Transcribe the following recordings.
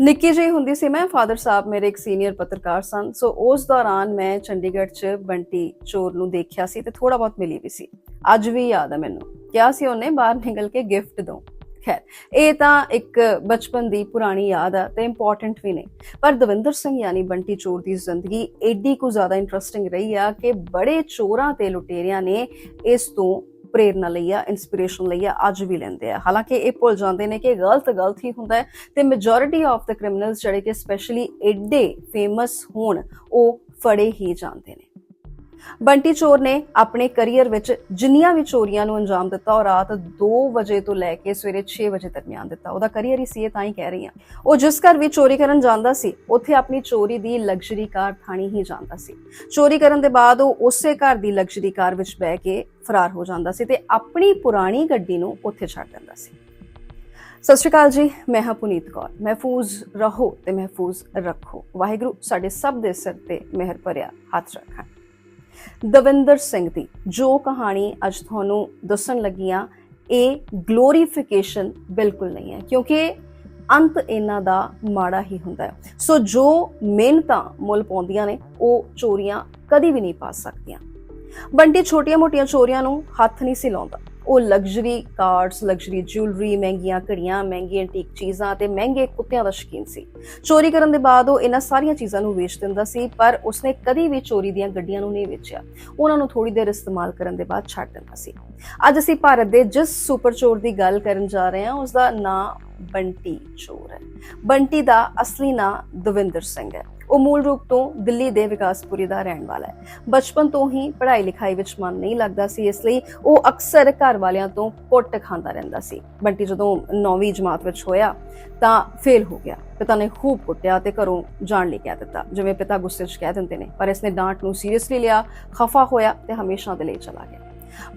ਨਿੱਕੀ ਜਿਹੀ ਹੁੰਦੀ ਸੀ, ਮੈਂ ਫਾਦਰ ਸਾਹਿਬ ਮੇਰੇ ਇੱਕ ਸੀਨੀਅਰ ਪੱਤਰਕਾਰ ਸਨ ਸੋ ਉਸ ਦੌਰਾਨ ਮੈਂ ਚੰਡੀਗੜ੍ਹ 'ਚ ਬੰਟੀ ਚੋਰ ਨੂੰ ਦੇਖਿਆ ਸੀ ਤੇ ਥੋੜਾ ਬਹੁਤ ਮਿਲੀ ਵੀ ਸੀ। ਅੱਜ ਵੀ ਯਾਦ ਆ ਮੈਨੂੰ। ਕਿਹਾ ਸੀ ਉਹਨੇ, ਬਾਹਰ ਨਿਕਲ ਕੇ ਗਿਫਟ ਦੋ। ਖੈਰ, ਇਹ ਤਾਂ ਇੱਕ ਬਚਪਨ ਦੀ ਪੁਰਾਣੀ ਯਾਦ ਆ ਤੇ ਇੰਪੋਰਟੈਂਟ ਵੀ ਨੇ। ਪਰ ਦਵਿੰਦਰ ਸਿੰਘ ਯਾਨੀ ਬੰਟੀ ਚੋਰ ਦੀ ਜ਼ਿੰਦਗੀ ਏਡੀ ਕੁ ਜ਼ਿਆਦਾ ਇੰਟਰਸਟਿੰਗ ਰਹੀ ਆ ਕਿ ਬੜੇ ਚੋਰਾਂ ਤੇ ਲੁਟੇਰਿਆਂ ਨੇ ਇਸ ਤੋਂ ਪ੍ਰੇਰਨਾ ਲਈ ਆ ਇਨਸਪੀਰੇਸ਼ਨ ਲਈ ਆ, ਅੱਜ ਵੀ ਲੈਂਦੇ ਆ। ਹਾਲਾਂਕਿ ਇਹ ਭੁੱਲ ਜਾਂਦੇ ਨੇ ਕਿ ਗਲਤ ਗਲਤ ਹੀ ਹੁੰਦਾ ਹੈ ਤੇ ਮੈਜੋਰਿਟੀ ਆਫ ਦ ਕ੍ਰਿਮੀਨਲਸ ਜਿਹੜੇ ਕਿ ਸਪੈਸ਼ਲੀ ਐਡੇ ਫੇਮਸ ਹੋਣ, ਉਹ ਫੜੇ ਹੀ ਜਾਂਦੇ ਨੇ। ਬੰਟੀ ਚੋਰ ਨੇ ਆਪਣੇ ਕੈਰੀਅਰ ਵਿੱਚ ਜਿੰਨੀਆਂ ਵੀ ਚੋਰੀਆਂ ਨੂੰ ਅੰਜਾਮ ਦਿੱਤਾ ਉਹ ਰਾਤ 2 ਵਜੇ ਤੋਂ ਲੈ ਕੇ ਸਵੇਰੇ 6 ਵਜੇ ਦਰਮਿਆਨ ਦਿੱਤਾ। ਉਹਦਾ ਕੈਰੀਅਰ ਹੀ ਸੀ, ਇਹ ਤਾਂ ਹੀ ਕਹਿ ਰਹੀ ਹਾਂ। ਉਹ ਜਿਸ ਘਰ ਵੀ ਚੋਰੀ ਕਰਨ ਜਾਂਦਾ ਸੀ, ਉੱਥੇ ਆਪਣੀ ਚੋਰੀ ਦੀ ਲਗਜ਼ਰੀ ਕਾਰ ਥਾਣੀ ਹੀ ਜਾਂਦਾ ਸੀ। ਚੋਰੀ ਕਰਨ ਦੇ ਬਾਅਦ ਉਹ ਉਸੇ ਘਰ ਦੀ ਲਗਜ਼ਰੀ ਕਾਰ ਵਿੱਚ ਬਹਿ ਕੇ ਫਰਾਰ ਹੋ ਜਾਂਦਾ ਸੀ ਤੇ ਆਪਣੀ ਪੁਰਾਣੀ ਗੱਡੀ ਨੂੰ ਉੱਥੇ ਛੱਡ ਦਿੰਦਾ ਸੀ। ਸਤਿ ਸ਼੍ਰੀ ਅਕਾਲ ਜੀ, ਮੈਂ ਹਾਂ ਪੁਨੀਤ ਕੌਰ। ਮਹਿਫੂਜ਼ ਰਹੋ ਤੇ ਮਹਿਫੂਜ਼ ਰੱਖੋ। ਵਾਹਿਗੁਰੂ ਸਾਡੇ ਸਭ ਦੇ ਸਿਰ ਤੇ ਮਿਹਰ ਭਰਿਆ ਹੱਥ ਰੱਖਣ। ਦਵਿੰਦਰ ਸਿੰਘ ਦੀ ਜੋ ਕਹਾਣੀ ਅੱਜ ਤੁਹਾਨੂੰ ਦੱਸਣ ਲੱਗੀਆਂ ਇਹ ਗਲੋਰੀਫਿਕੇਸ਼ਨ ਬਿਲਕੁਲ ਨਹੀਂ ਹੈ, ਕਿਉਂਕਿ ਅੰਤ ਇਹਨਾਂ ਦਾ ਮਾੜਾ ਹੀ ਹੁੰਦਾ ਹੈ। ਸੋ ਜੋ ਮਿਹਨਤਾਂ ਮੁੱਲ ਪਾਉਂਦੀਆਂ ਨੇ, ਉਹ ਚੋਰੀਆਂ ਕਦੀ ਵੀ ਨਹੀਂ ਪਾ ਸਕਦੀਆਂ। ਬੰਟੀ ਛੋਟੀਆਂ-ਮੋਟੀਆਂ ਚੋਰੀਆਂ ਨੂੰ ਹੱਥ ਨਹੀਂ ਸੀ ਲਾਉਂਦਾ। ਉਹ ਲਗਜ਼ਰੀ ਕਾਰਸ ਲਗਜ਼ਰੀ ਜੁਐਲਰੀ ਮਹਿੰਗੀਆਂ ਘੜੀਆਂ ਮਹਿੰਗੀਆਂ ਐਂਟੀਕ ਚੀਜ਼ਾਂ ਤੇ ਮਹਿੰਗੇ ਕੁੱਤਿਆਂ ਦਾ ਸ਼ੌਕੀਨ ਸੀ। ਚੋਰੀ ਕਰਨ ਦੇ ਬਾਅਦ ਉਹ ਇਹਨਾਂ ਸਾਰੀਆਂ ਚੀਜ਼ਾਂ ਨੂੰ ਵੇਚ ਦਿੰਦਾ ਸੀ, ਪਰ ਉਸਨੇ ਕਦੀ ਵੀ ਚੋਰੀ ਦੀਆਂ ਗੱਡੀਆਂ ਨੂੰ ਨਹੀਂ ਵੇਚਿਆ। ਉਹਨਾਂ ਨੂੰ ਥੋੜੀ ਦੇਰ ਇਸਤੇਮਾਲ ਕਰਨ ਦੇ ਬਾਅਦ ਛੱਡ ਦਿੰਦਾ ਸੀ। ਅੱਜ ਅਸੀਂ ਭਾਰਤ ਦੇ ਜਿਸ ਸੁਪਰ ਚੋਰ ਦੀ ਗੱਲ ਕਰਨ ਜਾ ਰਹੇ ਹਾਂ ਉਸ ਦਾ ਨਾਂ ਬੰਟੀ ਚੋਰ ਹੈ। ਬੰਟੀ ਦਾ ਅਸਲੀ ਨਾਂ ਦਵਿੰਦਰ ਸਿੰਘ ਹੈ। ਉਹ ਮੂਲ ਰੂਪ ਤੋਂ ਦਿੱਲੀ ਦੇ ਵਿਕਾਸਪੁਰੀ ਦਾ ਰਹਿਣ ਵਾਲਾ ਹੈ। ਬਚਪਨ ਤੋਂ ਹੀ ਪੜ੍ਹਾਈ ਲਿਖਾਈ ਵਿੱਚ ਮਨ ਨਹੀਂ ਲੱਗਦਾ ਸੀ, ਇਸ ਲਈ ਉਹ ਅਕਸਰ ਘਰ ਵਾਲਿਆਂ ਤੋਂ ਕੁੱਟ ਖਾਂਦਾ ਰਹਿੰਦਾ ਸੀ। ਬੰਟੀ ਜਦੋਂ 9ਵੀਂ ਜਮਾਤ ਵਿੱਚ ਹੋਇਆ ਤਾਂ ਫੇਲ ਹੋ ਗਿਆ। ਪਿਤਾ ਨੇ ਖੂਬ ਕੁੱਟਿਆ ਤੇ ਘਰੋਂ ਜਾਣ ਲਈ ਕਹਿ ਦਿੱਤਾ, ਜਿਵੇਂ ਪਿਤਾ ਗੁੱਸੇ 'ਚ ਕਹਿ ਦਿੰਦੇ ਨੇ, ਪਰ ਇਸਨੇ ਡਾਂਟ ਨੂੰ ਸੀਰੀਅਸਲੀ ਲਿਆ, ਖਫਾ ਹੋਇਆ ਤੇ ਹਮੇਸ਼ਾ ਦੇ ਲਈ ਚਲਾ ਗਿਆ।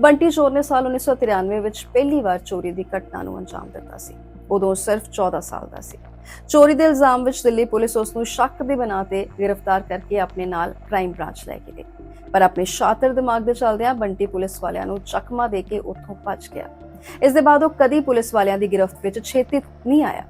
ਬੰਟੀ ਚੋਰ ਨੇ ਸਾਲ 1993 ਵਿੱਚ ਪਹਿਲੀ ਵਾਰ ਚੋਰੀ ਦੀ ਘਟਨਾ ਨੂੰ ਅੰਜਾਮ ਦਿੱਤਾ ਸੀ। ਉਦੋਂ ਸਿਰਫ 14 ਸਾਲ ਦਾ ਸੀ। ਚੋਰੀ ਦੇ ਇਲਜ਼ਾਮ ਵਿੱਚ ਦਿੱਲੀ ਪੁਲਿਸ ਉਸ ਨੂੰ ਸ਼ੱਕ ਦੇ ਬਣਾ ਤੇ ਗ੍ਰਿਫਤਾਰ ਕਰਕੇ ਆਪਣੇ ਨਾਲ ਕ੍ਰਾਈਮ ਬ੍ਰਾਂਚ ਲੈ ਕੇ ਗਈ। ਪਰ ਆਪਣੇ ਸ਼ਾਤਰ ਦਿਮਾਗ ਦੇ ਚੱਲਦਿਆਂ ਬੰਟੀ ਪੁਲਿਸ ਵਾਲਿਆਂ ਨੂੰ ਚਕਮਾ ਦੇ ਕੇ ਉੱਥੋਂ ਭੱਜ ਗਿਆ। ਇਸ ਦੇ ਬਾਅਦ ਉਹ ਕਦੀ ਪੁਲਿਸ ਵਾਲਿਆਂ ਦੀ ਗ੍ਰਿਫਤ ਵਿੱਚ ਛੇਤੀ ਨਹੀਂ ਆਇਆ।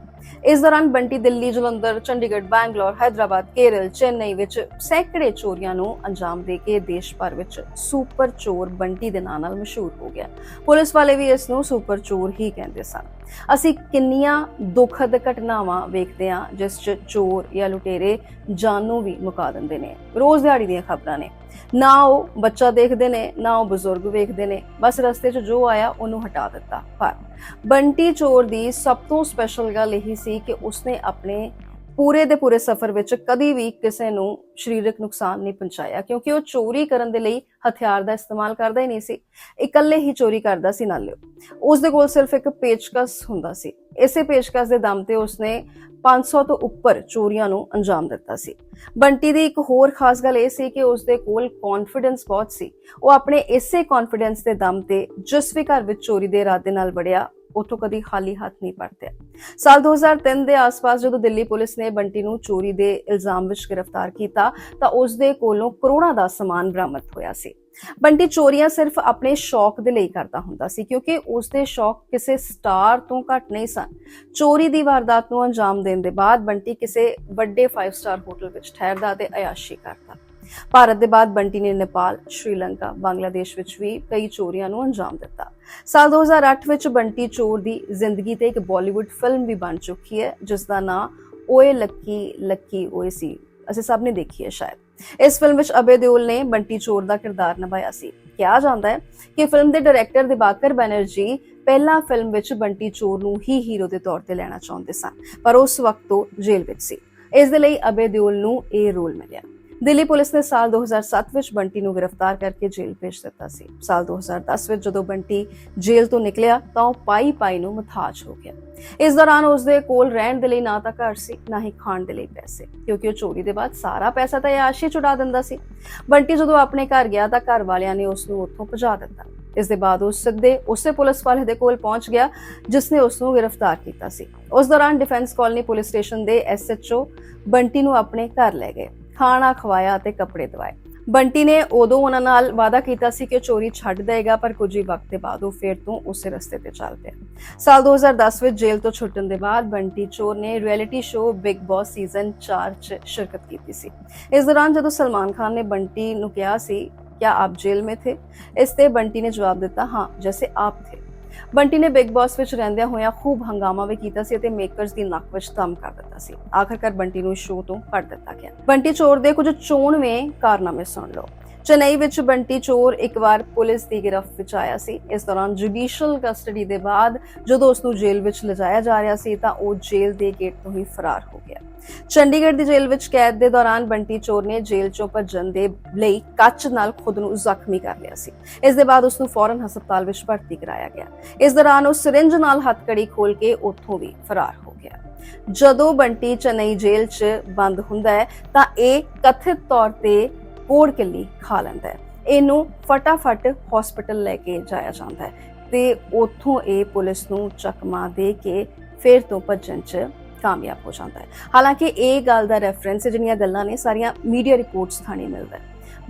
ਇਸ ਦੌਰਾਨ ਬੰਟੀ ਦਿੱਲੀ, ਜਲੰਧਰ, ਚੰਡੀਗੜ੍ਹ, ਬੈਂਗਲੌਰ ਹైదరాబాద్ ਕੇਰਲ, ਚੇਨਈ ਵਿੱਚ ਸੈਂਕੜੇ ਚੋਰੀਆਂ ਨੂੰ ਅੰਜਾਮ ਦੇ ਕੇ ਦੇਸ਼ ਭਰ ਵਿੱਚ ਸੁਪਰ ਚੋਰ ਬੰਟੀ ਦੇ ਨਾਂ ਨਾਲ ਮਸ਼ਹੂਰ ਹੋ ਗਿਆ। ਪੁਲਿਸ ਵਾਲੇ ਵੀ ਇਸ ਨੂੰ ਸੁਪਰ ਚੋਰ ਹੀ ਕਹਿੰਦੇ ਸਨ। ਅਸੀਂ ਕਿੰਨੀਆਂ ਦੁਖਦ ਘਟਨਾਵਾਂ ਵੇਖਦੇ ਹਾਂ, ਜਿਸ 'ਚ ਚੋਰ ਜਾਂ ਲੁਟੇਰੇ ਜਾਨੋਂ ਵੀ ਮੁਕਾ ਦਿੰਦੇ ਨੇ। ਰੋਜ਼ ਦਿਹਾੜੀ ਦੀਆਂ ਖਬਰਾਂ ਨੇ। ਨਾ ਉਹ ਬੱਚਾ ਦੇਖਦੇ ਨੇ, ਨਾ ਉਹ ਬਜ਼ੁਰਗ ਵੇਖਦੇ ਨੇ। ਬਸ ਰਸਤੇ 'ਚ ਜੋ ਆਇਆ, ਉਹਨੂੰ ਹਟਾ ਦਿੱਤਾ। ਪਰ ਬੰਟੀ ਚੋਰ ਦੀ ਸਭ ਤੋਂ ਸਪੈਸ਼ਲ ਗੱਲ ਇਹ ਸੀ ਕਿ ਉਸਨੇ ਆਪਣੇ ਪੂਰੇ ਦੇ ਪੂਰੇ ਸਫ਼ਰ ਵਿੱਚ ਕਦੀ ਵੀ ਕਿਸੇ ਨੂੰ ਸਰੀਰਕ ਨੁਕਸਾਨ ਨਹੀਂ ਪਹੁੰਚਾਇਆ, ਕਿਉਂਕਿ ਉਹ ਚੋਰੀ ਕਰਨ ਦੇ ਲਈ ਹਥਿਆਰ ਦਾ ਇਸਤੇਮਾਲ ਕਰਦਾ ਹੀ ਨਹੀਂ ਸੀ, ਇਕੱਲੇ ਹੀ ਚੋਰੀ ਕਰਦਾ ਸੀ ਨਾਲੇ। ਉਸ ਦੇ ਕੋਲ ਸਿਰਫ ਇੱਕ ਪੇਚਕਸ ਹੁੰਦਾ ਸੀ। ਇਸੇ ਪੇਚਕਸ ਦੇ ਦਮ ਤੇ ਉਸਨੇ 500 ਤੋਂ ਉੱਪਰ ਚੋਰੀਆਂ ਨੂੰ ਅੰਜਾਮ ਦਿੱਤਾ ਸੀ। ਬੰਟੀ ਦੀ ਇੱਕ ਹੋਰ ਖਾਸ ਗੱਲ ਇਹ ਸੀ ਕਿ ਉਸ ਦੇ ਕੋਲ ਕੌਨਫੀਡੈਂਸ ਬਹੁਤ ਸੀ। ਉਹ ਆਪਣੇ ਇਸੇ ਕੌਨਫੀਡੈਂਸ ਦੇ ਦਮ ਤੇ ਜਿਸ ਵੀ ਘਰ ਵਿੱਚ ਚੋਰੀ ਦੇ ਇਰਾਦੇ ਨਾਲ ਵੜਿਆ ਉਥੋਂ ਕਦੀ ਖਾਲੀ ਹੱਥ ਨਹੀਂ ਪਰਤਿਆ ਸਾਲ 2003 ਦੇ ਆਸ-ਪਾਸ ਜਦੋਂ ਦਿੱਲੀ ਪੁਲਿਸ ਨੇ ਬੰਟੀ ਨੂੰ ਚੋਰੀ ਦੇ ਇਲਜ਼ਾਮ ਵਿੱਚ ਗ੍ਰਿਫਤਾਰ ਕੀਤਾ, ਤਾਂ ਉਸ ਦੇ ਕੋਲੋਂ ਕਰੋੜਾਂ ਦਾ ਸਮਾਨ ਬਰਾਮਦ ਹੋਇਆ ਸੀ। ਬੰਟੀ ਚੋਰੀਆਂ ਸਿਰਫ ਆਪਣੇ ਸ਼ੌਕ ਦੇ ਲਈ ਕਰਦਾ ਹੁੰਦਾ ਸੀ, ਕਿਉਂਕਿ ਉਸ ਦੇ ਸ਼ੌਕ ਕਿਸੇ ਸਟਾਰ ਤੋਂ ਘੱਟ ਨਹੀਂ ਸਨ। ਚੋਰੀ ਦੀ ਵਾਰਦਾਤ ਨੂੰ ਅੰਜਾਮ ਦੇਣ ਦੇ ਬਾਅਦ ਬੰਟੀ ਕਿਸੇ ਵੱਡੇ 5 ਸਟਾਰ ਹੋਟਲ ਵਿੱਚ ਠਹਿਰਦਾ ਤੇ ਅਯਾਸ਼ੀ ਕਰਦਾ। ਭਾਰਤ ਦੇ ਬਾਅਦ ਬੰਟੀ ਨੇ ਨੇਪਾਲ, ਸ਼੍ਰੀਲੰਕਾ, ਬੰਗਲਾਦੇਸ਼ ਵਿੱਚ ਵੀ ਕਈ ਚੋਰੀਆਂ ਨੂੰ ਅੰਜਾਮ ਦਿੱਤਾ। ਸਾਲ 2008 ਵਿੱਚ ਬੰਟੀ ਚੋਰ ਦੀ ਜ਼ਿੰਦਗੀ ਤੇ ਇੱਕ ਬਾਲੀਵੁੱਡ ਫਿਲਮ ਵੀ ਬਣ ਚੁੱਕੀ ਹੈ, ਜਿਸ ਦਾ ਨਾਮ ਓਏ ਲੱਕੀ ਲੱਕੀ ਓਏ ਸੀ। ਅਸੀਂ ਸਭ ਨੇ ਦੇਖੀ ਹੈ ਸ਼ਾਇਦ। ਇਸ ਫਿਲਮ ਵਿੱਚ ਅਬੇ ਦਿਓਲ ਨੇ ਬੰਟੀ ਚੋਰ ਦਾ ਕਿਰਦਾਰ ਨਿਭਾਇਆ ਸੀ। ਕਿਹਾ ਜਾਂਦਾ ਹੈ ਕਿ ਫਿਲਮ ਦੇ ਡਾਇਰੈਕਟਰ ਦਿਬਾਕਰ ਬੈਨਰਜੀ ਪਹਿਲਾਂ ਫਿਲਮ ਵਿੱਚ ਬੰਟੀ ਚੋਰ ਨੂੰ ਹੀ ਹੀਰੋ ਦੇ ਤੌਰ ਤੇ ਲੈਣਾ ਚਾਹੁੰਦੇ ਸਨ, ਪਰ ਉਸ ਵਕਤ ਉਹ ਜੇਲ੍ਹ ਵਿੱਚ ਸੀ। ਇਸ ਦੇ ਲਈ ਅਬੇ ਦਿਓਲ ਨੂੰ ਇਹ ਰੋਲ ਮਿਲਿਆ। ਦਿੱਲੀ ਪੁਲਿਸ ਨੇ ਸਾਲ 2007 ਵਿੱਚ ਬੰਟੀ ਨੂੰ ਗ੍ਰਿਫਤਾਰ ਕਰਕੇ ਜੇਲ੍ਹ ਭੇਜ ਦਿੱਤਾ ਸੀ। ਸਾਲ 2010 ਵਿੱਚ ਜਦੋਂ ਬੰਟੀ ਜੇਲ੍ਹ ਤੋਂ ਨਿਕਲਿਆ, ਤਾਂ ਉਹ ਪਾਈ ਪਾਈ ਨੂੰ ਮਥਾਜ ਹੋ ਗਿਆ। ਇਸ ਦੌਰਾਨ ਉਸ ਦੇ ਕੋਲ ਰਹਿਣ ਦੇ ਲਈ ਨਾ ਤਾਂ ਘਰ ਸੀ, ਨਾ ਹੀ ਖਾਣ ਦੇ ਲਈ ਪੈਸੇ, ਕਿਉਂਕਿ ਉਹ ਚੋਰੀ ਦੇ ਬਾਅਦ ਸਾਰਾ ਪੈਸਾ ਤਾਂ ਯਾਸ਼ੀ ਚੁੜਾ ਦਿੰਦਾ ਸੀ। ਬੰਟੀ ਜਦੋਂ ਆਪਣੇ ਘਰ ਗਿਆ ਤਾਂ ਘਰ ਵਾਲਿਆਂ ਨੇ ਉਸ ਨੂੰ ਉੱਥੋਂ ਭਜਾ ਦਿੱਤਾ। ਇਸ ਦੇ ਬਾਅਦ ਉਹ ਸਿੱਧੇ ਉਸੇ ਪੁਲਿਸ ਵਾਲੇ ਦੇ ਕੋਲ ਪਹੁੰਚ ਗਿਆ, ਜਿਸ ਨੇ ਉਸ ਨੂੰ ਗ੍ਰਿਫਤਾਰ ਕੀਤਾ ਸੀ। ਉਸ ਦੌਰਾਨ ਡਿਫੈਂਸ ਕਾਲਨੀ ਪੁਲਿਸ ਸਟੇਸ਼ਨ ਦੇ ਐਸਐਚਓ ਬੰਟੀ ਨੂੰ ਆਪਣੇ ਘਰ ਲੈ ਗਏ। ਖਾਣਾ ਖਵਾਇਆ ਤੇ ਕੱਪੜੇ ਦਵਾਏ ਬੰਟੀ ਨੇ ਉਦੋਂ ਉਹਨਾਂ ਨਾਲ ਵਾਅਦਾ ਕੀਤਾ ਸੀ ਕਿ ਉਹ ਚੋਰੀ ਛੱਡ ਦੇਗਾ ਪਰ ਕੁਝ ਹੀ ਵਕਤ ਦੇ ਬਾਅਦ ਉਹ ਫਿਰ ਤੋਂ ਉਸੇ ਰਸਤੇ ਤੇ ਚੱਲ ਪਿਆ ਸਾਲ 2010 ਵਿੱਚ ਜੇਲ੍ਹ ਤੋਂ ਛੁੱਟਣ ਦੇ ਬਾਅਦ ਬੰਟੀ ਚੋਰ ਨੇ reality show Bigg Boss season 4 'ਚ ਸ਼ਿਰਕਤ ਕੀਤੀ ਸੀ ਇਸ ਦੌਰਾਨ ਜਦੋਂ ਸਲਮਾਨ ਖਾਨ ਨੇ ਬੰਟੀ ਨੂੰ ਕਿਹਾ ਸੀ क्या आप जेल में थे ਇਸ ਤੇ ਬੰਟੀ ਨੇ ਜਵਾਬ ਦਿੱਤਾ ਹਾਂ ਜੈਸੇ ਆਪ ਥੇ ਬੰਟੀ ਨੇ ਬਿਗ ਬਾਸ ਵਿੱਚ ਰਹਿੰਦਿਆਂ ਹੋਇਆਂ ਖੂਬ ਹੰਗਾਮਾ ਵੀ ਕੀਤਾ ਸੀ ਅਤੇ ਮੇਕਰਸ ਦੀ ਨੱਕ ਵਿੱਚ ਦਮ ਕਰ ਦਿੱਤਾ ਸੀ। ਆਖਰਕਾਰ ਬੰਟੀ ਨੂੰ ਸ਼ੋਅ ਤੋਂ ਕੱਢ ਦਿੱਤਾ ਗਿਆ। ਬੰਟੀ ਚੋਰ ਦੇ ਕੁਝ ਚੋਣਵੇਂ ਕਾਰਨਾਮੇ ਸੁਣ ਲਓ। ਚੇਨਈ ਵਿੱਚ ਬੰਟੀ ਚੋਰ ਇੱਕ ਵਾਰ ਪੁਲਿਸ ਦੀ ਗ੍ਰਿਫਤ ਵਿੱਚ ਆਇਆ ਸੀ। ਇਸ ਦੌਰਾਨ ਜੁਡੀਸ਼ੀਅਲ ਕਸਟਡੀ ਦੇ ਬਾਅਦ ਜਦੋਂ ਉਸ ਨੂੰ ਜੇਲ੍ਹ ਵਿੱਚ ਲਿਜਾਇਆ ਜਾ ਰਿਹਾ ਸੀ ਤਾਂ ਉਹ ਜੇਲ੍ਹ ਦੇ ਗੇਟ ਤੋਂ ਹੀ ਫਰਾਰ ਹੋ ਗਿਆ। ਚੰਡੀਗੜ੍ਹ ਦੀ ਜੇਲ੍ਹ ਵਿੱਚ ਕੈਦ ਦੇ ਦੌਰਾਨ ਬੰਟੀ ਚੋਰ ਨੇ ਜੇਲ੍ਹ ਚੋਂ ਭੱਜਣ ਦੇ ਲਈ ਕੱਚ ਨਾਲ ਖੁਦ ਨੂੰ ਜ਼ਖਮੀ ਕਰ ਲਿਆ ਸੀ। ਇਸ ਦੇ ਬਾਅਦ ਉਸ ਨੂੰ ਫੌਰਨ ਹਸਪਤਾਲ ਵਿੱਚ ਭਰਤੀ ਕਰਾਇਆ ਗਿਆ। ਇਸ ਦੌਰਾਨ ਉਹ ਸਿਰਿੰਜ ਨਾਲ ਹੱਥਕੜੀ ਖੋਲ ਕੇ ਉੱਥੋਂ ਵੀ ਫਰਾਰ ਹੋ ਗਿਆ। ਜਦੋਂ ਬੰਟੀ ਚੇਨਈ ਜੇਲ੍ਹ 'ਚ ਬੰਦ ਹੁੰਦਾ ਹੈ ਤਾਂ ਇਹ ਕਥਿਤ ਤੌਰ ਤੇ ਕੋੜ ਕਿੱਲੀ ਖਾ ਲੈਂਦਾ ਹੈ। ਇਹਨੂੰ ਫਟਾਫਟ ਹਸਪੀਟਲ ਲੈ ਕੇ ਜਾਇਆ ਜਾਂਦਾ ਹੈ ਤੇ ਉੱਥੋਂ ਇਹ ਪੁਲਿਸ ਨੂੰ ਚਕਮਾ ਦੇ ਕੇ ਫਿਰ ਤੋਂ ਭੱਜਣ 'ਚ ਕਾਮਯਾਬ ਹੋ ਜਾਂਦਾ ਹੈ। ਹਾਲਾਂਕਿ ਇਹ ਗੱਲ ਦਾ ਰੈਫਰੈਂਸ ਜਿਹੜੀਆਂ ਗੱਲਾਂ ਨੇ, ਸਾਰੀਆਂ ਮੀਡੀਆ ਰਿਪੋਰਟਸ ਥਾਣੀ ਮਿਲਦਾ ਹੈ।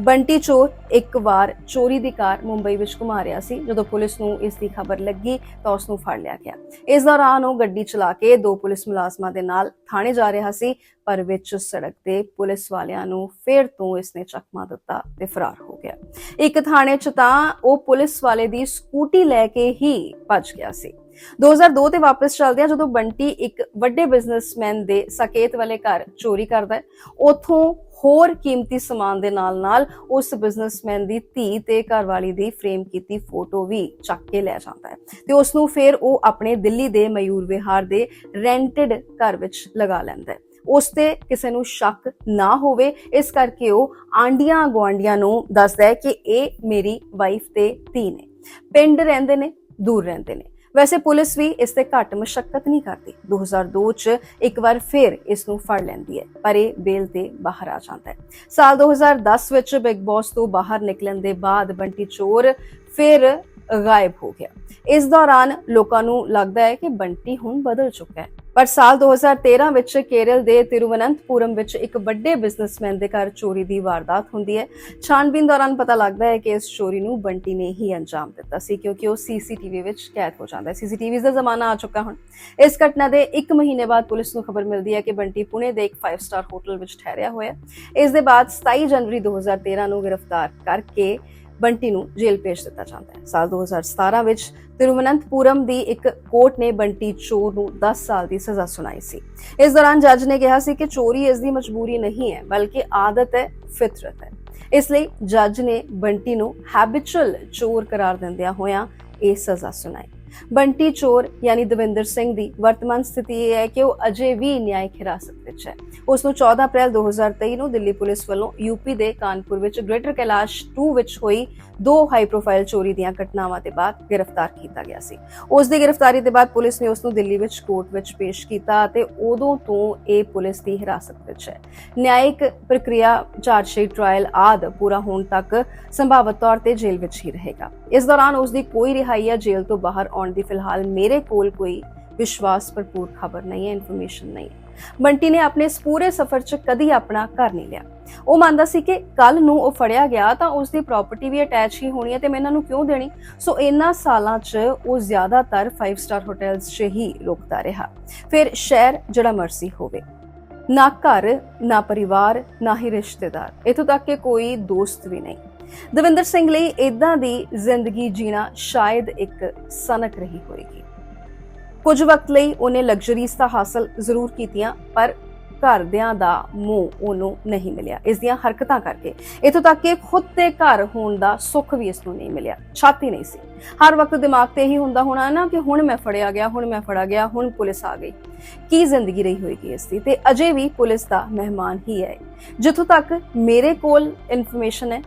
ਬੰਟੀ ਚੋਰ ਇੱਕ ਵਾਰ ਚੋਰੀ ਦੀ ਕਾਰ ਮੁੰਬਈ ਵਿੱਚ ਘੁਮਾ ਰਿਹਾ ਸੀ। ਜਦੋਂ ਪੁਲਿਸ ਨੂੰ ਇਸ ਦੀ ਖਬਰ ਲੱਗੀ ਤਾਂ ਉਸ ਨੂੰ ਫੜ ਲਿਆ ਗਿਆ। ਇਸ ਦੌਰਾਨ ਉਹ ਗੱਡੀ ਚਲਾ ਕੇ ਦੋ ਪੁਲਿਸ ਮੁਲਾਜ਼ਮਾਂ ਦੇ ਨਾਲ ਥਾਣੇ ਜਾ ਰਿਹਾ ਸੀ, ਪਰ ਵਿੱਚ ਸੜਕ ਤੇ ਪੁਲਿਸ ਵਾਲਿਆਂ ਨੂੰ ਫੇਰ ਤੋਂ ਇਸਨੇ ਚਕਮਾ ਦਿੱਤਾ ਤੇ ਫਰਾਰ ਹੋ ਗਿਆ। ਇੱਕ ਥਾਣੇ 'ਚ ਤਾਂ ਉਹ ਪੁਲਿਸ ਵਾਲੇ ਦੀ ਸਕੂਟੀ ਲੈ ਕੇ ਹੀ ਭੱਜ ਗਿਆ ਸੀ। 2002 ਤੇ ਵਾਪਸ ਚੱਲਦੇ ਆ ਜਦੋਂ ਬੰਟੀ ਇੱਕ ਵੱਡੇ ਬਿਜ਼ਨਸਮੈਨ ਦੇ ਸਾਕੇਤ ਵਾਲੇ ਘਰ ਚੋਰੀ ਕਰਦਾ ਹੈ। ਉਥੋਂ ਹੋਰ ਕੀਮਤੀ ਸਮਾਨ ਦੇ ਨਾਲ-ਨਾਲ ਉਸ ਬਿਜ਼ਨਸਮੈਨ ਦੀ ਧੀ ਤੇ ਘਰਵਾਲੀ ਦੀ ਫਰੇਮ ਕੀਤੀ ਫੋਟੋ ਵੀ ਚੱਕ ਕੇ ਲੈ ਜਾਂਦਾ ਹੈ। ਤੇ ਉਸ ਨੂੰ ਫਿਰ ਉਹ ਆਪਣੇ ਦਿੱਲੀ ਦੇ ਮਯੂਰ ਵਿਹਾਰ ਦੇ ਰੈਂਟਡ ਘਰ ਵਿੱਚ ਲਗਾ ਲੈਂਦਾ ਹੈ। ਉਸ ਤੇ ਕਿਸੇ ਨੂੰ ਸ਼ੱਕ ਨਾ ਹੋਵੇ, ਇਸ ਕਰਕੇ ਉਹ ਆਂਡੀਆਂ ਗਵਾਂਡੀਆਂ ਨੂੰ ਦੱਸਦਾ ਹੈ ਕਿ ਇਹ ਮੇਰੀ ਵਾਈਫ ਤੇ ਧੀ ਨੇ। ਪਿੰਡ ਰਹਿੰਦੇ ਨੇ, ਦੂਰ ਰਹਿੰਦੇ ਨੇ। ਵੈਸੇ ਪੁਲਿਸ ਵੀ ਇਸ ਤੇ ਘੱਟ ਮੁਸ਼ਕਲ ਨਹੀਂ ਕਰਦੀ। 2002 ਚ ਇੱਕ ਵਾਰ ਫਿਰ ਇਸ ਨੂੰ ਫੜ ਲੈਂਦੀ ਹੈ, ਪਰ ਇਹ ਬੇਲ ਤੇ ਬਾਹਰ ਆ ਜਾਂਦਾ ਹੈ। ਸਾਲ 2010 ਵਿੱਚ ਬਿਗ ਬੌਸ ਤੋਂ ਬਾਹਰ ਨਿਕਲਣ ਦੇ ਬਾਅਦ ਬੰਟੀ ਚੋਰ ਫਿਰ ਗਾਇਬ ਹੋ ਗਿਆ। ਇਸ ਦੌਰਾਨ ਲੋਕਾਂ ਨੂੰ ਲੱਗਦਾ ਹੈ ਕਿ ਬੰਟੀ ਹੁਣ ਬਦਲ ਚੁੱਕਾ ਹੈ। ਪਰ ਸਾਲ 2013 ਵਿੱਚ ਕੇਰਲ ਦੇ ਤਿਰੂਵਨੰਤਪੁਰਮ ਵਿੱਚ ਇੱਕ ਵੱਡੇ ਬਿਜ਼ਨਸਮੈਨ ਦੇ ਘਰ ਚੋਰੀ ਦੀ ਵਾਰਦਾਤ ਹੁੰਦੀ ਹੈ। ਛਾਣਬੀਨ ਦੌਰਾਨ ਪਤਾ ਲੱਗਦਾ ਹੈ ਕਿ ਇਸ ਚੋਰੀ ਨੂੰ ਬੰਟੀ ਨੇ ਹੀ ਅੰਜਾਮ ਦਿੱਤਾ ਸੀ ਕਿਉਂਕਿ ਉਹ ਸੀਸੀਟੀਵੀ ਵਿੱਚ ਕੈਦ ਹੋ ਜਾਂਦਾ ਹੈ। ਸੀਸੀਟੀਵੀ ਦਾ ਜ਼ਮਾਨਾ ਆ ਚੁੱਕਾ ਹੁਣ। ਇਸ ਘਟਨਾ ਦੇ 1 ਮਹੀਨੇ ਬਾਅਦ ਪੁਲਿਸ ਨੂੰ ਖਬਰ ਮਿਲਦੀ ਹੈ ਕਿ ਬੰਟੀ ਪੁਣੇ ਦੇ ਇੱਕ 5 ਸਟਾਰ ਹੋਟਲ ਵਿੱਚ ਠਹਿਰਿਆ ਹੋਇਆ ਹੈ। ਇਸ ਦੇ ਬਾਅਦ 27 ਜਨਵਰੀ 2013 ਨੂੰ ਗ੍ਰਿਫਤਾਰ ਕਰਕੇ ਬੰਟੀ ਨੂੰ ਜੇਲ੍ਹ ਭੇਜ ਦਿੱਤਾ ਜਾਂਦਾ ਹੈ। ਸਾਲ 2017 ਵਿੱਚ ਤਿਰੂਵਨੰਤਪੁਰਮ ਦੀ ਇੱਕ ਕੋਰਟ ਨੇ ਬੰਟੀ ਚੋਰ ਨੂੰ 10 ਸਾਲ ਦੀ ਸਜ਼ਾ ਸੁਣਾਈ ਸੀ। ਇਸ ਦੌਰਾਨ ਜੱਜ ਨੇ ਕਿਹਾ ਸੀ ਕਿ ਚੋਰੀ ਇਸ ਦੀ ਮਜਬੂਰੀ ਨਹੀਂ ਹੈ, ਬਲਕਿ ਆਦਤ ਹੈ, ਫਿਤਰਤ ਹੈ। ਇਸ ਲਈ ਜੱਜ ਨੇ ਬੰਟੀ ਨੂੰ ਹੈਬਿਚੁਅਲ ਚੋਰ ਕਰਾਰ ਦਿੰਦਿਆਂ ਹੋਇਆਂ ਇਹ ਸਜ਼ਾ ਸੁਣਾਈ। ਬੰਟੀ ਚੋਰ ਯਾਨੀ ਦਵਿੰਦਰ ਸਿੰਘ ਦੀ ਵਰਤਮਾਨ ਸਥਿਤੀ ਇਹ ਹੈ ਕਿ ਉਹ ਅਜੇ ਵੀ ਨਿਆਇਕ ਹਿਰਾਸਤ ਵਿੱਚ ਹੈ। ਉਸ ਨੂੰ 14 ਅਪ੍ਰੈਲ 2023 ਨੂੰ ਦਿੱਲੀ ਪੁਲਿਸ ਵੱਲੋਂ ਯੂਪੀ ਦੇ ਕਾਨਪੁਰ ਵਿੱਚ ਗ੍ਰੇਟਰ ਕੈਲਾਸ਼ 2 ਵਿੱਚ ਹੋਈ ਦੋ ਹਾਈ ਪ੍ਰੋਫਾਈਲ ਚੋਰੀ ਦੀਆਂ ਘਟਨਾਵਾਂ ਦੇ ਬਾਅਦ ਗ੍ਰਿਫਤਾਰ ਕੀਤਾ ਗਿਆ ਸੀ। ਉਸ ਦੀ ਗ੍ਰਿਫਤਾਰੀ ਦੇ ਬਾਅਦ ਪੁਲਿਸ ਨੇ ਉਸ ਨੂੰ ਦਿੱਲੀ ਵਿੱਚ ਕੋਰਟ ਵਿੱਚ ਪੇਸ਼ ਕੀਤਾ ਅਤੇ ਉਦੋਂ ਤੋਂ ਇਹ ਪੁਲਿਸ ਦੀ ਹਿਰਾਸਤ ਵਿੱਚ ਹੈ। ਨਿਆਇਕ ਪ੍ਰਕਿਰਿਆ ਚਾਰਜ ਸ਼ੀਟ ਟ੍ਰਾਇਲ ਆਦ ਪੂਰਾ ਹੋਣ ਤੱਕ ਸੰਭਾਵਤ ਤੌਰ ਤੇ ਜੇਲ੍ਹ ਵਿੱਚ ਹੀ ਰਹੇਗਾ। ਇਸ ਦੌਰਾਨ ਉਸ ਦੀ ਕੋਈ ਰਿਹਾਈ ਜਾਂ ਜੇਲ੍ਹ ਤੋਂ ਬਾਹਰ ਆਉਣ ਦੀ ਫਿਲਹਾਲ ਮੇਰੇ ਕੋਲ ਕੋਈ ਵਿਸ਼ਵਾਸ ਭਰਪੂਰ ਖਬਰ ਨਹੀਂ ਹੈ ਇਨਫੋਰਮੇਸ਼ਨ ਨਹੀਂ ਹੈ। ਬੰਟੀ ਨੇ ਆਪਣੇ ਇਸ ਪੂਰੇ ਸਫ਼ਰ 'ਚ ਕਦੀ ਆਪਣਾ ਘਰ ਨਹੀਂ ਲਿਆ। ਉਹ ਮੰਨਦਾ ਸੀ ਕਿ ਕੱਲ ਨੂੰ ਉਹ ਫੜਿਆ ਗਿਆ ਤਾਂ ਉਸ ਦੀ ਪ੍ਰਾਪਰਟੀ ਵੀ ਅਟੈਚ ਹੀ ਹੋਣੀ ਹੈ ਤੇ ਮੈਂ ਇਹਨਾਂ ਨੂੰ ਕਿਉਂ ਦੇਣੀ? ਸੋ ਇਨ੍ਹਾਂ ਸਾਲਾਂ 'ਚ ਉਹ ਜ਼ਿਆਦਾਤਰ 5 ਸਟਾਰ ਹੋਟਲਸ 'ਚ ਹੀ ਰੁਕਦਾ ਰਿਹਾ। ਫਿਰ ਸ਼ਹਿਰ ਜਿਹੜਾ ਮਰਜ਼ੀ ਹੋਵੇ। ਨਾ ਘਰ, ਨਾ ਪਰਿਵਾਰ, ਨਾ ਹੀ ਰਿਸ਼ਤੇਦਾਰ। ਇਥੋਂ ਤੱਕ ਕਿ ਕੋਈ ਦੋਸਤ ਵੀ ਨਹੀਂ। ਦਵਿੰਦਰ ਸਿੰਘ ਲਈ ਇਦਾਂ ਦੀ ਜ਼ਿੰਦਗੀ ਜੀਣਾ ਸ਼ਾਇਦ ਇੱਕ ਸਨਕ ਰਹੀ ਹੋਏਗੀ। ਕੁਝ ਵਕਤ ਲਈ ਉਹਨੇ ਲਗਜ਼ਰੀਜ਼ ਤਾਂ ਹਾਸਲ ਜ਼ਰੂਰ ਕੀਤੀਆਂ, ਪਰ ਘਰਦਿਆਂ ਦਾ ਮੂੰਹ ਉਹਨੂੰ ਨਹੀਂ ਮਿਲਿਆ। ਇਸ ਦੀਆਂ ਹਰਕਤਾਂ ਕਰਕੇ ਇਥੋਂ ਤੱਕ ਕਿ ਖੁਦ ਤੇ ਘਰ ਹੋਣ ਦਾ ਸੁੱਖ ਵੀ ਇਸ ਨੂੰ ਨਹੀਂ ਮਿਲਿਆ। ਛਾਤੀ ਨਹੀਂ ਸੀ। ਹਰ ਵਕਤ ਦਿਮਾਗ ਤੇ ਇਹੀ ਹੁੰਦਾ ਹੋਣਾ ਨਾ ਕਿ ਹੁਣ ਮੈਂ ਫੜਿਆ ਗਿਆ, ਹੁਣ ਮੈਂ ਫੜਾ ਗਿਆ, ਹੁਣ ਪੁਲਿਸ ਆ ਗਈ। ਕੀ ਜ਼ਿੰਦਗੀ ਰਹੀ ਹੋਏਗੀ ਇਸ ਦੀ? ਤੇ ਅਜੇ ਵੀ ਪੁਲਿਸ ਦਾ ਮਹਿਮਾਨ ਹੀ ਹੈ। ਜਿੱਥੋਂ ਤੱਕ ਮੇਰੇ ਕੋਲ ਇਨਫੋਰਮੇਸ਼ਨ ਹੈ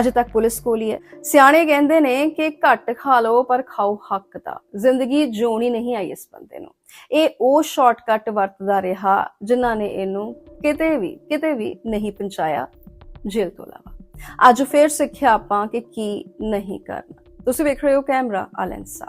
ਅਜੇ ਤੱਕ ਪੁਲਿਸ ਕੋਲ ਹੀ ਹੈ। ਸਿਆਣੇ ਕਹਿੰਦੇ ਨੇ ਕਿ ਘੱਟ ਖਾ ਲਓ, ਪਰ ਖਾਓ ਹੱਕ ਦਾ। ਜ਼ਿੰਦਗੀ ਜਿਉਣੀ ਨਹੀਂ ਆਈ ਇਸ ਬੰਦੇ ਨੂੰ। ਇਹ ਉਹ ਸ਼ਾਰਟਕਟ ਵਰਤਦਾ ਰਿਹਾ ਜਿਨ੍ਹਾਂ ਨੇ ਇਹਨੂੰ ਕਿਤੇ ਵੀ ਕਿਤੇ ਵੀ ਨਹੀਂ ਪਹੁੰਚਾਇਆ ਜੇਲ੍ਹ ਤੋਂ ਇਲਾਵਾ। ਅੱਜ ਫੇਰ ਸਿੱਖਿਆ ਆਪਾਂ ਕਿ ਕੀ ਨਹੀਂ ਕਰਨਾ। ਤੁਸੀਂ ਵੇਖ ਰਹੇ ਹੋ ਕੈਮਰਾ ਅਲੈਂਸਾ